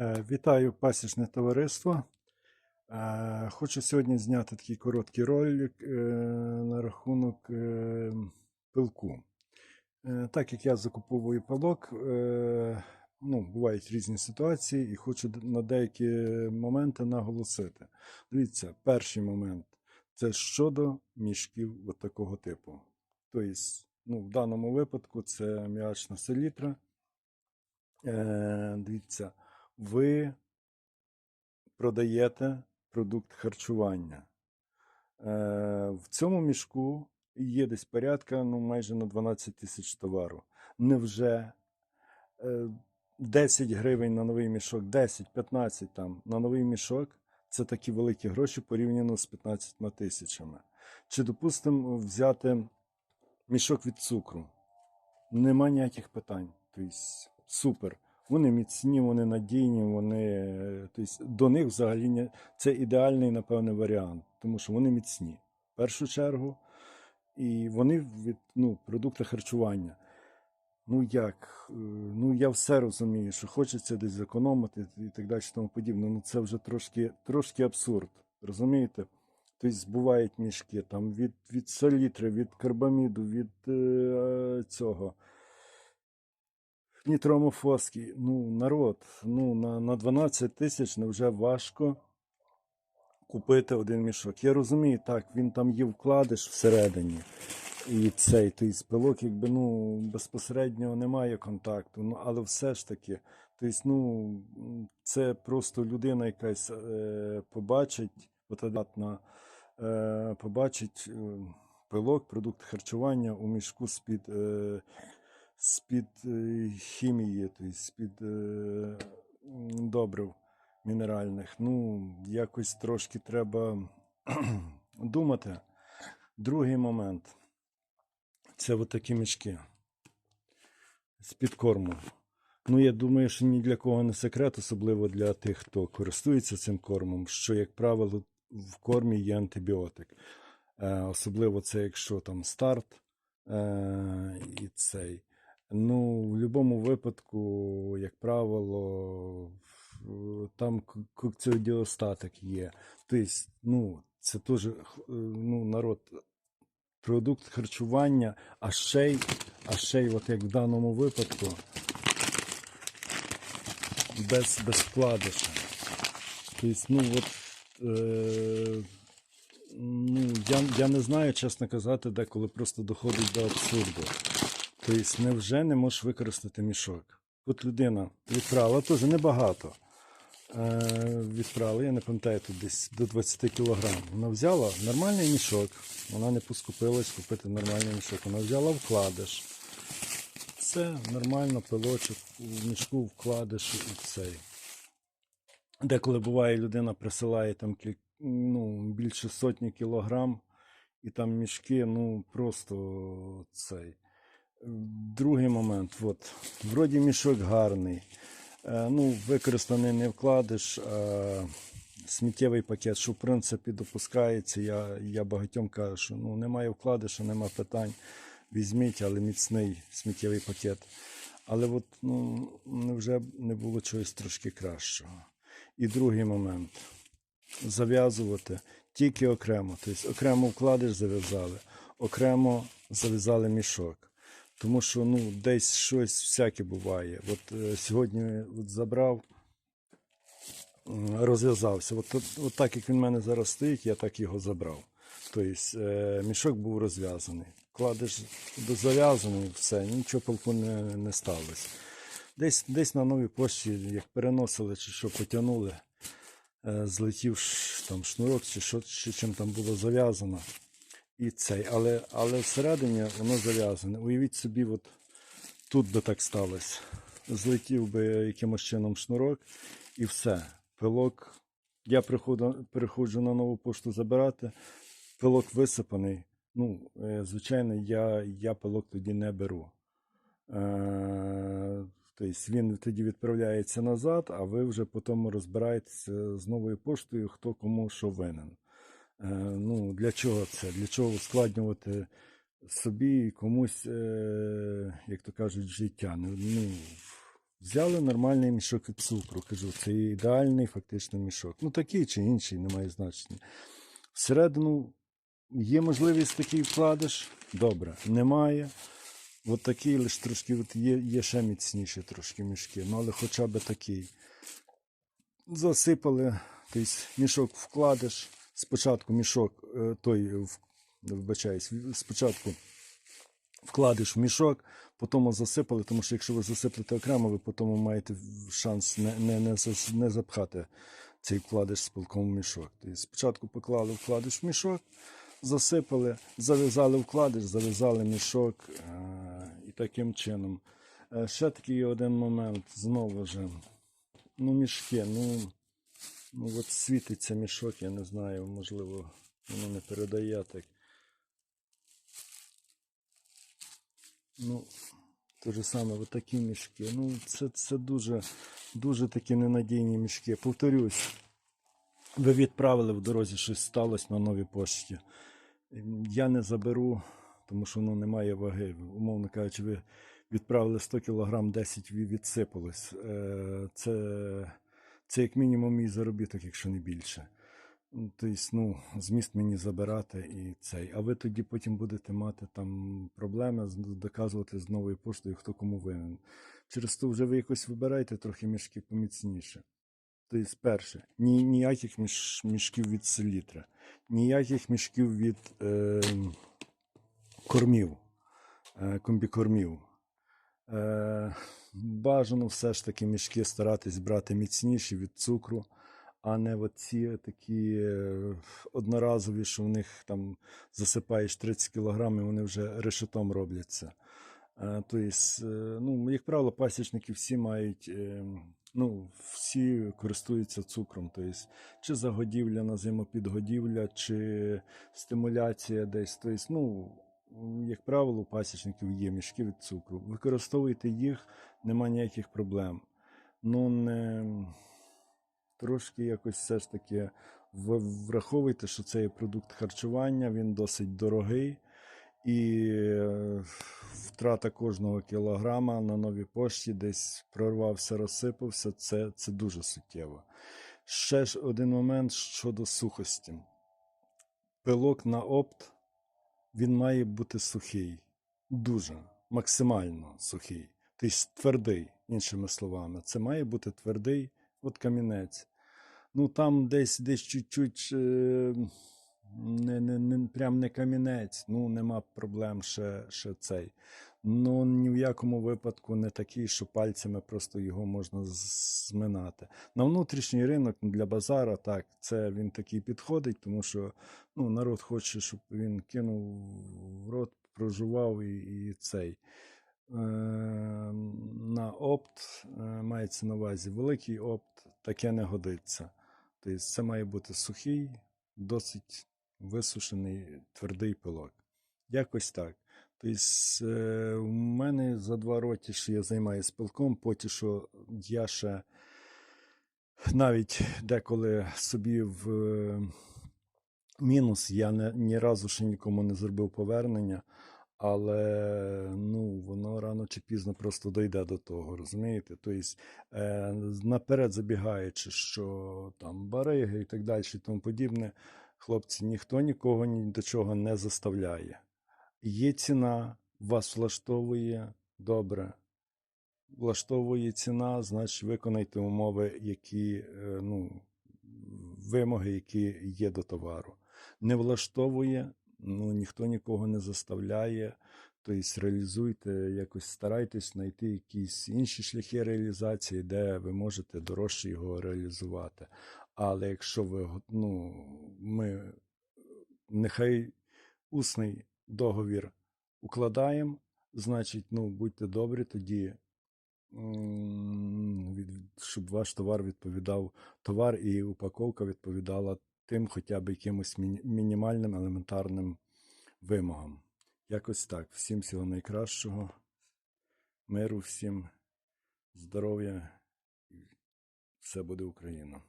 Е, Вітаю пасічне товариство. Е, Хочу сьогодні зняти такий короткий ролик е, на рахунок пилку. Так як я закуповую пилок, ну, бувають різні ситуації, і хочу на деякі моменти наголосити. Дивіться, перший момент це щодо мішків такого типу. Тобто, ну, в даному випадку це м'ячна селітра. Дивіться, ви продаєте продукт харчування. Е, в цьому мішку є десь порядка ну, майже на 12 тисяч товару. Невже е, 10 гривень на новий мішок, 10-15 там на новий мішок це такі великі гроші порівняно з 15 тисячами. Чи, допустимо, взяти мішок від цукру? Нема ніяких питань. Тобто, супер. Вони міцні, вони надійні, вони. Тобто, до них взагалі це ідеальний, напевне, варіант, тому що вони міцні в першу чергу. І вони від ну, продукти харчування. Ну як? Е, Ну я все розумію, що хочеться десь зекономити і так далі, тому подібне. Ну це вже трошки, трошки абсурд. Розумієте? Тобто збувають мішки там від, від салітри, від карбаміду, від е, цього. Нітромофоски. Ну, народ, ну, на, на 12 тисяч вже важко купити один мішок. Я розумію, так, він там є вкладиш всередині. І цей той пилок, якби ну безпосередньо немає контакту. Ну але все ж таки, тобто, ну це просто людина якась е, побачить, е, побачить е, пилок, продукт харчування у мішку з-під е, з-під е, хімії, тобто з-під е, добрив мінеральних. Ну, якось трошки треба думати. Другий момент. Це от такі мішки з підкорму. Ну, я думаю, що ні для кого не секрет, особливо для тих, хто користується цим кормом, що, як правило, в кормі є антибіотик. Е, особливо це якщо там старт і цей. Ну, в будь-якому випадку, як правило, там к- коксидіостатик є. Тобто, ну, це теж е, ну, народ продукт харчування, а ще й, а ще й, от як в даному випадку, без, без вкладиша. Тобто, ну, от, е, ну, я, я не знаю, чесно казати, деколи просто доходить до абсурду. Тобто, невже не можеш використати мішок? От людина відправила теж небагато. Е, відправила, я не пам'ятаю, тут десь до 20 кілограм. Вона взяла нормальний мішок, вона не поскупилась купити нормальний мішок. Вона взяла вкладиш. Це нормально пилочок у мішку вкладиш і цей. Деколи буває, людина присилає там ну, більше сотні кілограм, і там мішки, ну просто цей. Другий момент, от, вроді мішок гарний. Е, Ну, використаний не вкладиш, а сміттєвий пакет, що в принципі допускається. Я, я багатьом кажу, що ну, немає вкладиша, немає питань. Візьміть, але міцний сміттєвий пакет. Але от, ну, вже не було чогось трошки кращого. І другий момент зав'язувати тільки окремо. Тобто окремо вкладиш зав'язали, окремо зав'язали мішок. Тому що ну, десь щось всяке буває. От е, сьогодні от забрав, розв'язався. От, от, от так як він в мене зараз стоїть, я так його забрав. Тобто е, мішок був розв'язаний. Кладеш до зав'язаний, все, нічого полку не, не сталося. Десь, десь на новій пошті, як переносили чи що потягнули, е, злетів там шнурок, чи що, чи чим там було зав'язано. І цей, але, але всередині воно зав'язане. Уявіть собі, от тут би так сталося. Злетів би якимось чином шнурок і все. Пилок. Я приходу, приходжу на нову пошту забирати. Пилок висипаний. Ну, е, звичайно, я, я пилок тоді не беру. Е, тобто він тоді відправляється назад, а ви вже потім розбираєтеся з новою поштою, хто кому що винен. Е, ну, для чого це? Для чого ускладнювати собі комусь, е, як то кажуть, життя? Ну, ну, Взяли нормальний мішок від цукру. Кажу, це ідеальний фактично мішок. Ну такий чи інший, не має значення. Всередину є можливість такий вкладиш? Добре. Немає. От такий лише трошки от є, є ще міцніші трошки мішки, ну але хоча б такий. Засипали, тобто мішок вкладеш. Спочатку мішок, е, той, в- вибачаюсь, спочатку вкладеш в мішок, потім засипали, тому що якщо ви засиплете окремо, ви потім маєте шанс не, не, не, не запхати цей вкладиш з в мішок. Тобто спочатку поклали вкладиш в мішок, засипали, зав'язали вкладиш, зав'язали мішок е- і таким чином. Е, ще такий один момент, знову ж, ну, мішки, ну, ну от світиться мішок, я не знаю, можливо, воно не передає так. Ну, те ж саме, от такі мішки. Ну, це, це дуже, дуже такі ненадійні мішки. Повторюсь, ви відправили в дорозі щось сталося на новій пошті. Я не заберу, тому що воно не має ваги. Умовно кажучи, ви відправили 100 кг, 10 відсипалось. Це, це як мінімум мій заробіток, якщо не більше. Тобто, ну, зміст мені забирати і цей. А ви тоді потім будете мати там проблеми, доказувати з новою поштою, хто кому винен. Через то вже ви якось вибираєте трохи мішки поміцніше. Тобто, перше, ні, ніяких міш, мішків від селітра, ніяких мішків від е, кормів, е, комбікормів. Е, бажано все ж таки мішки старатись брати міцніші від цукру, а не оці такі е, одноразові, що в них там засипаєш 30 кг, і вони вже решетом робляться. Е, Тобто, ну, як правило, пасічники всі мають, ну, всі користуються цукром. Тобто, чи загодівля на зимопідгодівля, чи стимуляція десь. Тобто, ну, як правило, у пасічників є мішки від цукру. Використовуйте їх, нема ніяких проблем. Ну, не трошки якось все ж таки враховуйте, що це є продукт харчування, він досить дорогий. І е, втрата кожного кілограма на новій пошті десь прорвався, розсипався. Це, це дуже суттєво. Ще ж один момент щодо сухості. Пилок на опт він має бути сухий, дуже максимально сухий. Тобто твердий, іншими словами. Це має бути твердий, от камінець. Ну там десь десь чуть-чуть. Е- не, не, не, прям не камінець, ну нема проблем ще, ще цей. Ну ні в якому випадку не такий, що пальцями просто його можна зминати. На внутрішній ринок для базара, так, це він такий підходить, тому що ну, народ хоче, щоб він кинув в рот, прожував і, і цей. Е, на опт е, мається на увазі великий опт, таке не годиться. Тобто це має бути сухий, досить висушений твердий пилок. Якось так. Тобто, у мене за два роки, що я займаюся пилком, поки що я ще навіть деколи собі в е, мінус, я не, ні разу ще нікому не зробив повернення, але ну, воно рано чи пізно просто дойде до того, розумієте? Тобто, наперед забігаючи, що там бариги і так далі, і тому подібне, хлопці, ніхто нікого ні до чого не заставляє. Є ціна, вас влаштовує добре. Влаштовує ціна, значить виконайте умови, які, е, ну, вимоги, які є до товару. Не влаштовує, ну ніхто нікого не заставляє. Тобто реалізуйте, якось старайтесь знайти якісь інші шляхи реалізації, де ви можете дорожче його реалізувати. Але якщо ви ну, ми нехай усний договір укладаємо, значить, ну, будьте добрі тоді, щоб ваш товар відповідав, товар і упаковка відповідала тим хоча б якимось мінімальним елементарним вимогам. Якось так. Всім всього найкращого, миру всім, здоров'я, все буде Україна.